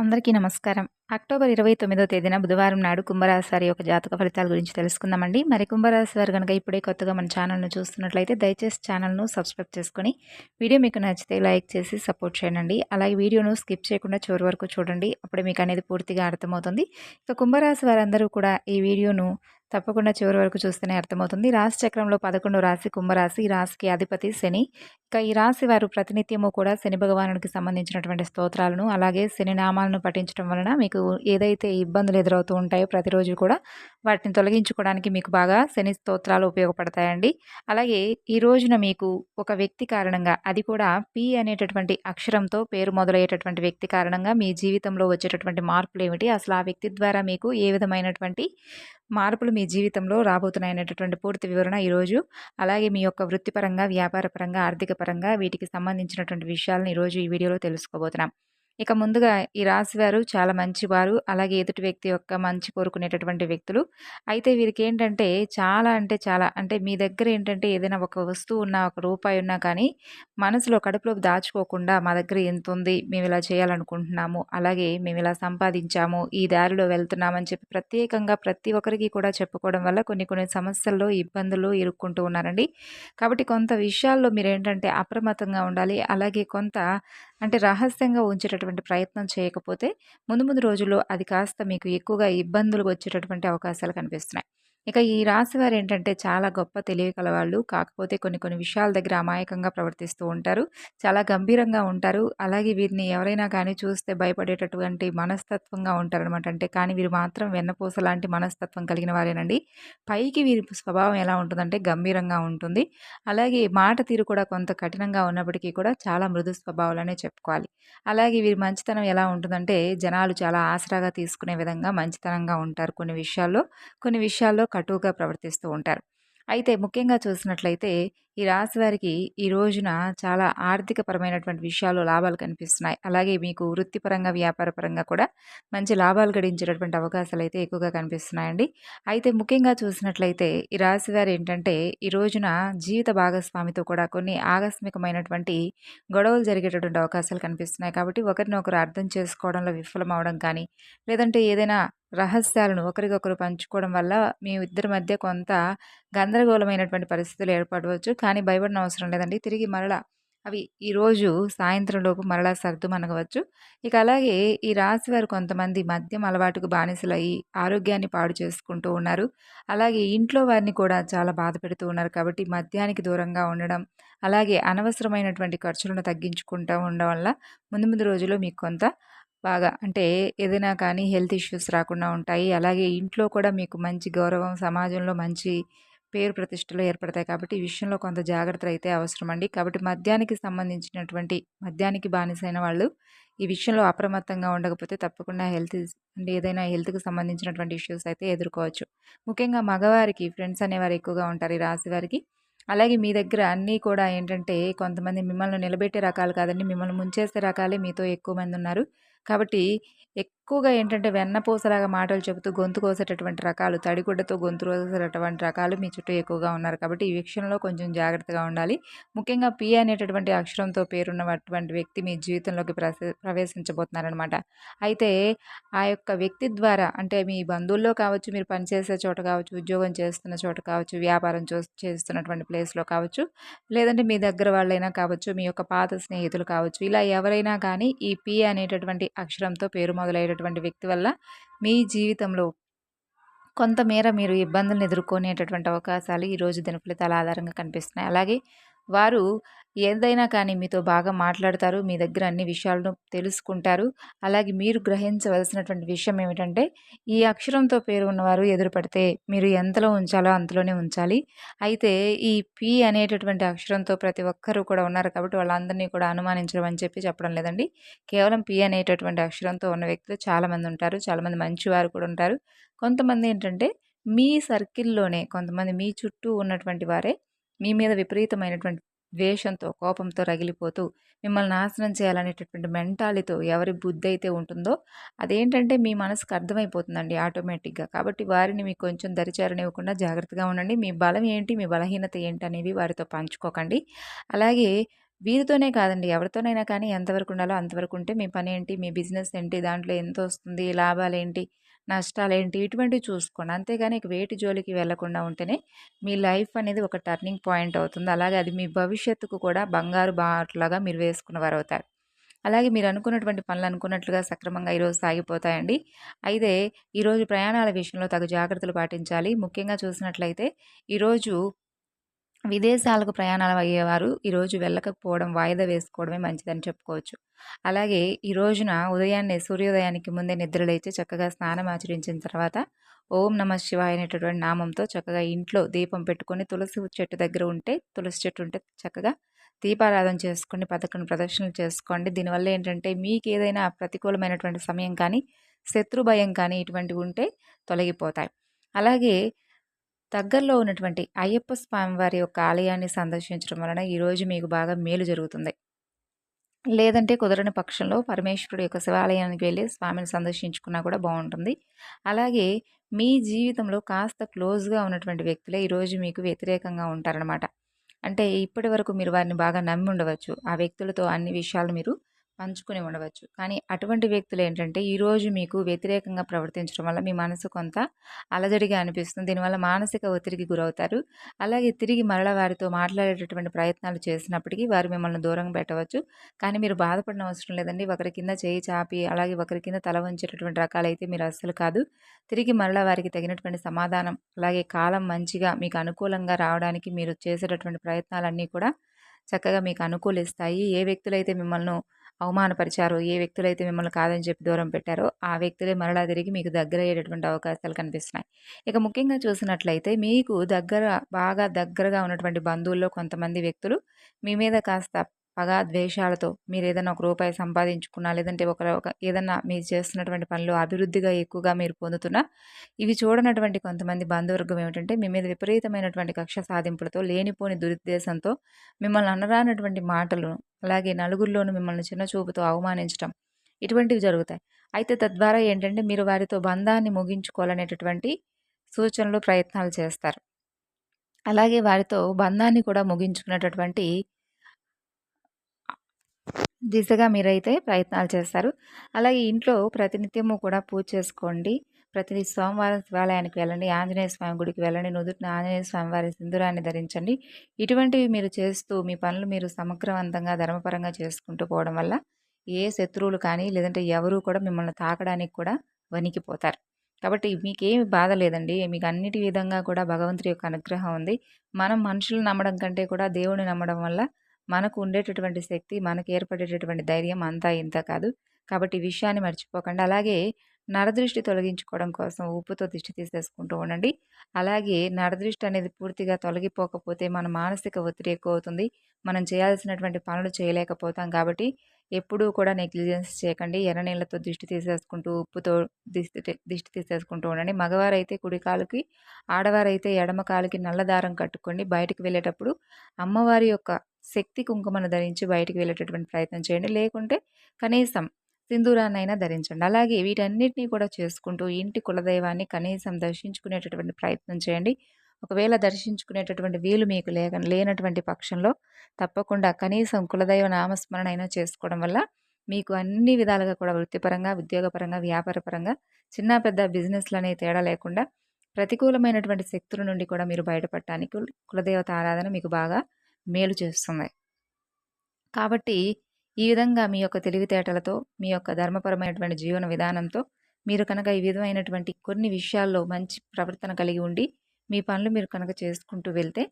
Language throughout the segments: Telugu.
అందరికీ నమస్కారం. అక్టోబర్ ఇరవై తొమ్మిదో తేదీన బుధవారం నాడు కుంభరాశి వారి యొక్క జాతక ఫలితాల గురించి తెలుసుకుందామండి. మరి కుంభరాశి వారు కనుక ఇప్పుడే కొత్తగా మన ఛానల్ను చూస్తున్నట్లయితే దయచేసి ఛానల్ను సబ్స్క్రైబ్ చేసుకొని వీడియో మీకు నచ్చితే లైక్ చేసి సపోర్ట్ చేయండి. అలాగే వీడియోను స్కిప్ చేయకుండా చివరి వరకు చూడండి. అప్పుడే మీకు అనేది పూర్తిగా అర్థమవుతుంది. ఇక కుంభరాశి వారందరూ కూడా ఈ వీడియోను తప్పకుండా చివరి వరకు చూస్తేనే అర్థమవుతుంది. రాశి చక్రంలో పదకొండు రాశి కుంభరాశి ఈ రాశికి అధిపతి శని. ఇక ఈ రాశి వారు ప్రతినిత్యము కూడా శని భగవానుడికి సంబంధించినటువంటి స్తోత్రాలను అలాగే శని నామాలను పఠించడం వలన మీకు ఏదైతే ఇబ్బందులు ఎదురవుతూ ఉంటాయో ప్రతిరోజు కూడా వాటిని తొలగించుకోవడానికి మీకు బాగా శని స్తోత్రాలు ఉపయోగపడతాయండి. అలాగే ఈ రోజున మీకు ఒక వ్యక్తి కారణంగా అది కూడా పి అనేటటువంటి అక్షరంతో పేరు మొదలయ్యేటటువంటి వ్యక్తి కారణంగా మీ జీవితంలో వచ్చేటటువంటి మార్పులు ఏమిటి? అసలు ఆ వ్యక్తి ద్వారా మీకు ఏ విధమైనటువంటి మార్పులు మీ జీవితంలో రాబోతున్నాయనేటటువంటి పూర్తి వివరణ ఈరోజు. అలాగే మీ యొక్క వృత్తిపరంగా వ్యాపారపరంగా ఆర్థిక పరంగా వీటికి సంబంధించినటువంటి విషయాలను ఈరోజు ఈ వీడియోలో తెలుసుకోబోతున్నాం. ఇక ముందుగా ఈ రాశివారు చాలా మంచివారు. అలాగే ఎదుటి వ్యక్తి యొక్క మంచి కోరుకునేటటువంటి వ్యక్తులు. అయితే వీరికి ఏంటంటే చాలా అంటే చాలా అంటే మీ దగ్గర ఏంటంటే ఏదైనా ఒక వస్తువు ఉన్నా ఒక రూపాయి ఉన్నా కానీ మనసులో కడుపులో దాచుకోకుండా మా దగ్గర ఎంత ఉంది మేము ఇలా చేయాలనుకుంటున్నాము అలాగే మేము ఇలా సంపాదించాము ఈ దారిలో వెళ్తున్నామని చెప్పి ప్రత్యేకంగా ప్రతి ఒక్కరికి కూడా చెప్పుకోవడం వల్ల కొన్ని కొన్ని సమస్యల్లో ఇబ్బందులు ఇరుక్కుంటూ ఉన్నారండి. కాబట్టి కొంత విషయాల్లో మీరు ఏంటంటే అప్రమత్తంగా ఉండాలి. అలాగే కొంత అంటే రహస్యంగా ఉంచేటటువంటి ప్రయత్నం చేయకపోతే ముందు ముందు రోజుల్లో అది కాస్త మీకు ఎక్కువగా ఇబ్బందులు వచ్చేటటువంటి అవకాశాలు కనిపిస్తున్నాయి. ఇక ఈ రాశి వారు ఏంటంటే చాలా గొప్ప తెలివి కలవాళ్ళు కాకపోతే కొన్ని కొన్ని విషయాల దగ్గర అమాయకంగా ప్రవర్తిస్తూ ఉంటారు. చాలా గంభీరంగా ఉంటారు. అలాగే వీరిని ఎవరైనా కానీ చూస్తే భయపడేటటువంటి మనస్తత్వంగా ఉంటారనమాట అంటే కానీ వీరు మాత్రం వెన్నపూస లాంటి మనస్తత్వం కలిగిన వారేనండి. పైకి వీరి స్వభావం ఎలా ఉంటుందంటే గంభీరంగా ఉంటుంది. అలాగే మాట తీరు కూడా కొంత కఠినంగా ఉన్నప్పటికీ కూడా చాలా మృదు స్వభావాలనే చెప్పుకోవాలి. అలాగే వీరి మంచితనం ఎలా ఉంటుందంటే జనాలు చాలా ఆసరాగా తీసుకునే విధంగా మంచితనంగా ఉంటారు కొన్ని విషయాల్లో. కొన్ని విషయాల్లో కటువుగా ప్రవర్తిస్తూ ఉంటారు. అయితే ముఖ్యంగా చూసినట్లయితే ఈ రాశి వారికి ఈ రోజున చాలా ఆర్థికపరమైనటువంటి విషయాలు లాభాలు కనిపిస్తున్నాయి. అలాగే మీకు వృత్తిపరంగా వ్యాపారపరంగా కూడా మంచి లాభాలు గడించేటటువంటి అవకాశాలు అయితే ఎక్కువగా కనిపిస్తున్నాయండి. అయితే ముఖ్యంగా చూసినట్లయితే ఈ రాశి వారు ఏంటంటే ఈ రోజున జీవిత భాగస్వామితో కూడా కొన్ని ఆకస్మికమైనటువంటి గొడవలు జరిగేటటువంటి అవకాశాలు కనిపిస్తున్నాయి. కాబట్టి ఒకరినొకరు అర్థం చేసుకోవడంలో విఫలం అవడం కానీ లేదంటే ఏదైనా రహస్యాలను ఒకరికొకరు పంచుకోవడం వల్ల మీ ఇద్దరి మధ్య కొంత గందరగోళమైనటువంటి పరిస్థితులు ఏర్పడవచ్చు. కానీ భయపడిన అవసరం లేదండి. తిరిగి మరలా అవి ఈరోజు సాయంత్రంలోపు మరలా సర్దుమనగవచ్చు ఇక అలాగే ఈ రాశి వారు కొంతమంది మద్యం అలవాటుకు బానిసలయ్యి ఆరోగ్యాన్ని పాడు చేసుకుంటూ ఉన్నారు. అలాగే ఇంట్లో వారిని కూడా చాలా బాధ పెడుతూ ఉన్నారు కాబట్టి మద్యానికి దూరంగా ఉండడం అలాగే అనవసరమైనటువంటి ఖర్చులను తగ్గించుకుంటూ ఉండడం వల్ల ముందు ముందు రోజుల్లో మీకు కొంత బాగా అంటే ఏదైనా కానీ హెల్త్ ఇష్యూస్ రాకుండా ఉంటాయి. అలాగే ఇంట్లో కూడా మీకు మంచి గౌరవం సమాజంలో మంచి పేరు ప్రతిష్టలు ఏర్పడతాయి కాబట్టి ఈ విషయంలో కొంత జాగ్రత్తలు అయితే అవసరం అండి కాబట్టి మద్యానికి సంబంధించినటువంటి మద్యానికి బానిసైన వాళ్ళు ఈ విషయంలో అప్రమత్తంగా ఉండకపోతే తప్పకుండా హెల్త్ అంటే ఏదైనా హెల్త్కి సంబంధించినటువంటి ఇష్యూస్ అయితే ఎదుర్కోవచ్చు. ముఖ్యంగా మగవారికి ఫ్రెండ్స్ అనేవారు ఎక్కువగా ఉంటారు ఈ రాశి వారికి. అలాగే మీ దగ్గర అన్నీ కూడా ఏంటంటే కొంతమంది మిమ్మల్ని నిలబెట్టే రకాలు కాదండి మిమ్మల్ని ముంచేసే రకాలే మీతో ఎక్కువ మంది ఉన్నారు. కాబట్టి ఎక్కువగా ఏంటంటే వెన్నపూసలాగా మాటలు చెబుతూ గొంతు కోసేటటువంటి రకాలు తడిగుడ్డతో గొంతు కోసేటటువంటి రకాలు మీ చుట్టూ ఎక్కువగా ఉన్నారు కాబట్టి ఈ విషయంలో కొంచెం జాగ్రత్తగా ఉండాలి. ముఖ్యంగా పి అనేటటువంటి అక్షరంతో పేరున్నటువంటి వ్యక్తి మీ జీవితంలోకి ప్రవేశించబోతున్నారనమాట అయితే ఆ యొక్క వ్యక్తి ద్వారా అంటే మీ బంధువుల్లో కావచ్చు మీరు పనిచేసే చోట కావచ్చు ఉద్యోగం చేస్తున్న చోట కావచ్చు వ్యాపారం చేస్తున్నటువంటి ప్లేస్లో కావచ్చు లేదంటే మీ దగ్గర వాళ్ళైనా కావచ్చు మీ యొక్క పాత స్నేహితులు కావచ్చు ఇలా ఎవరైనా కానీ ఈ పి అనేటటువంటి అక్షరంతో పేరు మొదలయ్యేటటువంటి వ్యక్తి వల్ల మీ జీవితంలో కొంతమేర మీరు ఇబ్బందులను ఎదుర్కొనేటటువంటి అవకాశాలు ఈరోజు దినఫలితాల ఆధారంగా కనిపిస్తున్నాయి. అలాగే వారు ఏదైనా కానీ మీతో బాగా మాట్లాడతారు మీ దగ్గర అన్ని విషయాలను తెలుసుకుంటారు. అలాగే మీరు గ్రహించవలసినటువంటి విషయం ఏమిటంటే ఈ అక్షరంతో పేరు ఉన్నవారు ఎదురుపడితే మీరు ఎంతలో ఉంచాలో అంతలోనే ఉంచాలి. అయితే ఈ పి అనేటటువంటి అక్షరంతో ప్రతి ఒక్కరూ కూడా ఉన్నారు కాబట్టి వాళ్ళందరినీ కూడా అనుమానించడం అని చెప్పి చెప్పడం లేదండి. కేవలం పి అనేటటువంటి అక్షరంతో ఉన్న వ్యక్తులు చాలామంది ఉంటారు చాలామంది మంచివారు కూడా ఉంటారు. కొంతమంది ఏంటంటే మీ సర్కిల్లోనే కొంతమంది మీ చుట్టూ ఉన్నటువంటి వారే మీ మీద విపరీతమైనటువంటి ద్వేషంతో కోపంతో రగిలిపోతూ మిమ్మల్ని నాశనం చేయాలనేటటువంటి మెంటాలితో ఎవరి బుద్ధి అయితే ఉంటుందో అదేంటంటే మీ మనసుకు అర్థమైపోతుందండి ఆటోమేటిక్గా. కాబట్టి వారిని మీకు కొంచెం దరిచారనివ్వకుండా జాగ్రత్తగా ఉండండి. మీ బలం ఏంటి? మీ బలహీనత ఏంటి అనేవి వారితో పంచుకోకండి. అలాగే వీరితోనే కాదండి. ఎవరితోనైనా కానీ ఎంతవరకు ఉండాలో అంతవరకు ఉంటే మీ పని ఏంటి? మీ బిజినెస్ ఏంటి? దాంట్లో ఎంత వస్తుంది? లాభాలేంటి నష్టాలేంటి ఇటువంటివి చూసుకోండి. అంతేగాని ఇక వేటి జోలికి వెళ్ళకుండా ఉంటేనే మీ లైఫ్ అనేది ఒక టర్నింగ్ పాయింట్ అవుతుంది. అలాగే అది మీ భవిష్యత్తుకు కూడా బంగారు బాటలాగా మీరు వేసుకున్నవారు అవుతారు అలాగే మీరు అనుకున్నటువంటి పనులు అనుకున్నట్లుగా సక్రమంగా ఈరోజు సాగిపోతాయండి. అయితే ఈరోజు ప్రయాణాల విషయంలో తగు జాగ్రత్తలు పాటించాలి. ముఖ్యంగా చూసినట్లయితే ఈరోజు విదేశాలకు ప్రయాణాలు అయ్యేవారు ఈరోజు వెళ్ళకపోవడం వాయిదా వేసుకోవడమే మంచిదని చెప్పుకోవచ్చు. అలాగే ఈ రోజున ఉదయాన్నే సూర్యోదయానికి ముందే నిద్ర లేచి చక్కగా స్నానం ఆచరించిన తర్వాత ఓం నమ శివాయ అనేటటువంటి నామంతో చక్కగా ఇంట్లో దీపం పెట్టుకొని తులసి చెట్టు దగ్గర ఉంటే తులసి చెట్టు ఉంటే చక్కగా దీపారాధన చేసుకోండి పథకం ప్రదర్శనలు చేసుకోండి. దీనివల్ల ఏంటంటే మీకు ఏదైనా ప్రతికూలమైనటువంటి సమయం కానీ శత్రు భయం కానీ ఇటువంటివి ఉంటే తొలగిపోతాయి. అలాగే దగ్గరలో ఉన్నటువంటి అయ్యప్ప స్వామివారి యొక్క ఆలయాన్ని సందర్శించడం వలన ఈరోజు మీకు బాగా మేలు జరుగుతుంది. లేదంటే కుదరని పక్షంలో పరమేశ్వరుడు యొక్క శివాలయానికి వెళ్ళి స్వామిని సందర్శించుకున్నా కూడా బాగుంటుంది. అలాగే మీ జీవితంలో కాస్త క్లోజ్గా ఉన్నటువంటి వ్యక్తులే ఈరోజు మీకు వ్యతిరేకంగా ఉంటారనమాట అంటే ఇప్పటి వరకు మీరు వారిని బాగా నమ్మి ఉండవచ్చు. ఆ వ్యక్తులతో అన్ని విషయాలు మీరు పంచుకొని ఉండవచ్చు. కానీ అటువంటి వ్యక్తులు ఏంటంటే ఈరోజు మీకు వ్యతిరేకంగా ప్రవర్తించడం వల్ల మీ మనసు కొంత అలజడిగా అనిపిస్తుంది. దీనివల్ల మానసిక ఒత్తిడికి గురవుతారు. అలాగే తిరిగి మరల వారితో మాట్లాడేటటువంటి ప్రయత్నాలు చేసినప్పటికీ వారు మిమ్మల్ని దూరంగా పెట్టవచ్చు. కానీ మీరు బాధపడిన అవసరం లేదండి. ఒకరి కింద చేయి చాపి అలాగే ఒకరి కింద తల వంచేటటువంటి రకాలైతే మీరు అస్సలు కాదు. తిరిగి మరల వారికి తగినటువంటి సమాధానం అలాగే కాలం మంచిగా మీకు అనుకూలంగా రావడానికి మీరు చేసేటటువంటి ప్రయత్నాలన్నీ కూడా చక్కగా మీకు అనుకూలిస్తాయి. ఏ వ్యక్తులైతే మిమ్మల్ని అవమానపరిచారో ఏ వ్యక్తులైతే మిమ్మల్ని కాదని చెప్పి దూరం పెట్టారో ఆ వ్యక్తులే మరలా తిరిగి మీకు దగ్గర అయ్యేటటువంటి అవకాశాలు కనిపిస్తున్నాయి. ఇక ముఖ్యంగా చూసినట్లయితే మీకు దగ్గర బాగా దగ్గరగా ఉన్నటువంటి బంధువుల్లో కొంతమంది వ్యక్తులు మీ మీద కాస్త పగ ద్వేషాలతో మీరు ఏదైనా ఒక రూపాయి సంపాదించుకున్నా లేదంటే ఒక ఏదైనా ఏదన్నా మీరు చేస్తున్నటువంటి పనులు అభివృద్ధిగా ఎక్కువగా మీరు పొందుతున్నా ఇవి చూడనటువంటి కొంతమంది బంధువర్గం ఏమిటంటే మీ మీద విపరీతమైనటువంటి కక్ష సాధింపులతో లేనిపోని దురుద్దేశంతో మిమ్మల్ని అనరానటువంటి మాటలు అలాగే నలుగురిలోనూ మిమ్మల్ని చిన్న చూపుతో అవమానించడం ఇటువంటివి జరుగుతాయి. అయితే తద్వారా ఏంటంటే మీరు వారితో బంధాన్ని ముగించుకోవాలనేటటువంటి సూచనలు ప్రయత్నాలు చేస్తారు. అలాగే వారితో బంధాన్ని కూడా ముగించుకునేటటువంటి దిశగా మీరైతే ప్రయత్నాలు చేస్తారు. అలాగే ఇంట్లో ప్రతినిత్యము కూడా పూజ చేసుకోండి. ప్రతి సోమవారం శివాలయానికి వెళ్ళండి. ఆంజనేయ స్వామి గుడికి వెళ్ళండి. నుదుటిన ఆంజనేయ స్వామి వారి సింధురాన్ని ధరించండి. ఇటువంటివి మీరు చేస్తూ మీ పనులు మీరు సమగ్రవంతంగా ధర్మపరంగా చేసుకుంటూ పోవడం వల్ల ఏ శత్రువులు కానీ లేదంటే ఎవరు కూడా మిమ్మల్ని తాకడానికి కూడా వణికిపోతారు. కాబట్టి మీకేమి బాధ లేదండి. మీకు అన్నిటి విధంగా కూడా భగవంతుడి యొక్క అనుగ్రహం ఉంది. మనం మనుషులు నమ్మడం కంటే కూడా దేవుడిని నమ్మడం వల్ల మనకు ఉండేటటువంటి శక్తి మనకు ఏర్పడేటటువంటి ధైర్యం అంతా ఇంత కాదు. కాబట్టి విషయాన్ని మర్చిపోకండి. అలాగే నరదృష్టి తొలగించుకోవడం కోసం ఉప్పుతో దిష్టి తీసేసుకుంటూ ఉండండి. అలాగే నరదృష్టి అనేది పూర్తిగా తొలగిపోకపోతే మన మానసిక ఒత్తిడి ఎక్కువ అవుతుంది మనం చేయాల్సినటువంటి పనులు చేయలేకపోతాం కాబట్టి ఎప్పుడూ కూడా నెగ్లిజెన్స్ చేయకండి. ఎర్ర నీళ్ళతో దిష్టి తీసేసుకుంటూ ఉప్పుతో దిష్టి దిష్టి తీసేసుకుంటూ ఉండండి. మగవారైతే కుడి కాలుకి ఆడవారైతే ఎడమ కాలుకి నల్ల దారం కట్టుకోండి. బయటకు వెళ్ళేటప్పుడు అమ్మవారి యొక్క శక్తి కుంకుమను ధరించి బయటికి వెళ్ళేటటువంటి ప్రయత్నం చేయండి. లేకుంటే కనీసం సింధూరాన్నైనా ధరించండి. అలాగే వీటన్నిటినీ కూడా చేసుకుంటూ ఇంటి కులదైవాన్ని కనీసం దర్శించుకునేటటువంటి ప్రయత్నం చేయండి. ఒకవేళ దర్శించుకునేటటువంటి వీలు మీకు లేక లేనటువంటి పక్షంలో తప్పకుండా కనీసం కులదైవ నామస్మరణ అయినా చేసుకోవడం వల్ల మీకు అన్ని విధాలుగా కూడా వృత్తిపరంగా ఉద్యోగపరంగా వ్యాపారపరంగా చిన్న పెద్ద బిజినెస్లు అనే తేడా లేకుండా ప్రతికూలమైనటువంటి శక్తుల నుండి కూడా మీరు బయటపడటానికి కులదేవత ఆరాధన మీకు బాగా మేలు చేస్తుంది. కాబట్టి ఈ విధంగా మీ యొక్క తెలివితేటలతో మీ యొక్క ధర్మపరమైనటువంటి జీవన విధానంతో మీరు కనుక ఈ విధమైనటువంటి కొన్ని విషయాల్లో మంచి ప్రవర్తన కలిగి ఉండి మీ పనులు మీరు కనుక చేసుకుంటూ వెళ్తే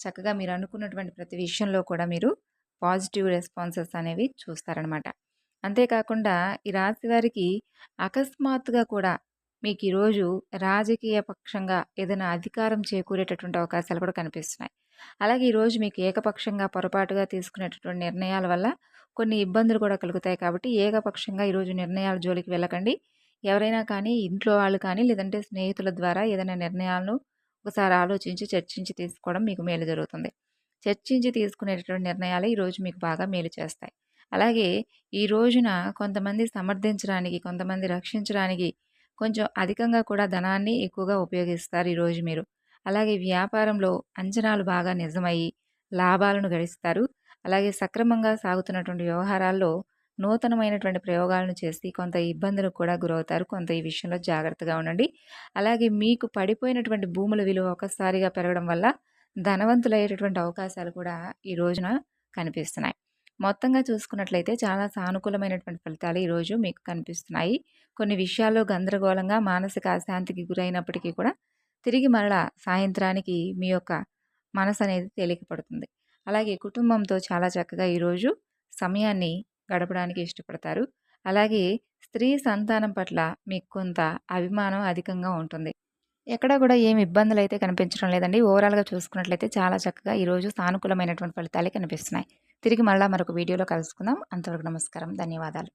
చక్కగా మీరు అనుకున్నటువంటి ప్రతి విషయంలో కూడా మీరు పాజిటివ్ రెస్పాన్సెస్ అనేవి చూస్తారనమాట. అంతేకాకుండా ఈ రాశి వారికి అకస్మాత్తుగా కూడా మీకు ఈరోజు రాజకీయ పక్షంగా ఏదైనా అధికారం చేకూరేటటువంటి అవకాశాలు కూడా కనిపిస్తున్నాయి. అలాగే ఈరోజు మీకు ఏకపక్షంగా పొరపాటుగా తీసుకునేటటువంటి నిర్ణయాల వల్ల కొన్ని ఇబ్బందులు కూడా కలుగుతాయి కాబట్టి ఏకపక్షంగా ఈరోజు నిర్ణయాల జోలికి వెళ్ళకండి. ఎవరైనా కానీ ఇంట్లో వాళ్ళు కానీ లేదంటే స్నేహితుల ద్వారా ఏదైనా నిర్ణయాలను ఒకసారి ఆలోచించి చర్చించి తీసుకోవడం మీకు మేలు జరుగుతుంది. చర్చించి తీసుకునేటటువంటి నిర్ణయాలు ఈరోజు మీకు బాగా మేలు చేస్తాయి. అలాగే ఈ రోజున కొంతమంది సమర్థించడానికి కొంతమంది రక్షించడానికి కొంచెం అధికంగా కూడా ధనాన్ని ఎక్కువగా ఉపయోగిస్తారు ఈరోజు మీరు. అలాగే వ్యాపారంలో అంచనాలు బాగా నిజమయ్యి లాభాలను గడిస్తారు. అలాగే సక్రమంగా సాగుతున్నటువంటి వ్యవహారాల్లో నూతనమైనటువంటి ప్రయోగాలను చేసి కొంత ఇబ్బందులకు కూడా గురవుతారు. కొంత ఈ విషయంలో జాగ్రత్తగా ఉండండి. అలాగే మీకు పడిపోయినటువంటి భూముల విలువ ఒకసారిగా పెరగడం వల్ల ధనవంతులయ్యేటటువంటి అవకాశాలు కూడా ఈ రోజున కనిపిస్తున్నాయి. మొత్తంగా చూసుకున్నట్లయితే చాలా సానుకూలమైనటువంటి ఫలితాలు ఈరోజు మీకు కనిపిస్తున్నాయి. కొన్ని విషయాల్లో గందరగోళంగా మానసిక అశాంతికి గురైనప్పటికీ కూడా తిరిగి మరలా సాయంత్రానికి మీ యొక్క మనసు అనేది తేలికపడుతుంది. అలాగే కుటుంబంతో చాలా చక్కగా ఈరోజు సమయాన్ని గడపడానికి ఇష్టపడతారు. అలాగే స్త్రీ సంతానం పట్ల మీకు కొంత అభిమానం అధికంగా ఉంటుంది. ఎక్కడ కూడా ఏమి ఇబ్బందులు అయితే కనిపించడం లేదండి. ఓవరాల్గా చూసుకున్నట్లయితే చాలా చక్కగా ఈరోజు సానుకూలమైనటువంటి ఫలితాలే కనిపిస్తున్నాయి. తిరిగి మళ్ళీ మరొక వీడియోలో కలుసుకుందాం. అంతవరకు నమస్కారం. ధన్యవాదాలు.